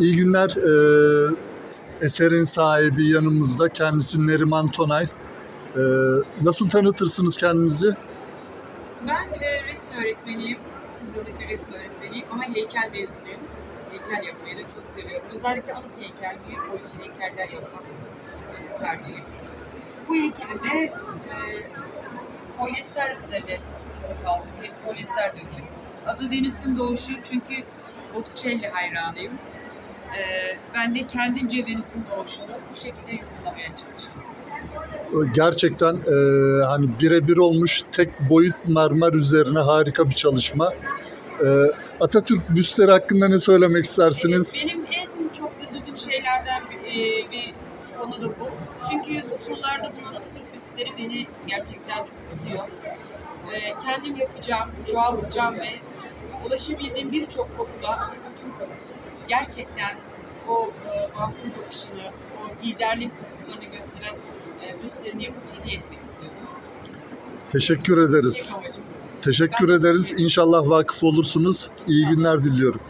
İyi günler. Ee, eserin sahibi yanımızda. Kendisi Neriman Tonay. Ee, nasıl tanıtırsınız kendinizi? Ben e, resim öğretmeniyim. 30 yıllık bir resim öğretmeniyim ama heykel mezunuyum. Heykel yapmayı da çok seviyorum. Özellikle anıt heykel, büyük boyutlu heykeller yapmak tercihim. Bu heykeli de e, polyester üzerine kalıp aldım. Hep polyester döküm. Adı Venüs'ün doğuşu çünkü Botticelli hayranıyım. E, ben de kendimce Venüs'ün doğuşunu bu şekilde yorumlamaya çalıştım. Ee, Gerçekten e, hani birebir olmuş tek boyut mermer üzerine harika bir çalışma. Ee, Atatürk büstleri hakkında ne söylemek istersiniz? Evet, benim en çok üzüldüğüm şeylerden bir, e, bir konu da bu. Çünkü okullarda bulunan Atatürk büstleri beni gerçekten çok üzüyor. E, kendim yapacağım, çoğaltacağım ve ulaşabildiğim birçok Atatürk'ün gerçekten o e, halkın bakışını, o liderlik vasıflarını gösteren e, büstlerini yapıp hediye etmek istiyorum. Teşekkür ederiz. Teşekkür ederiz. İnşallah vakıf olursunuz. İyi günler diliyorum.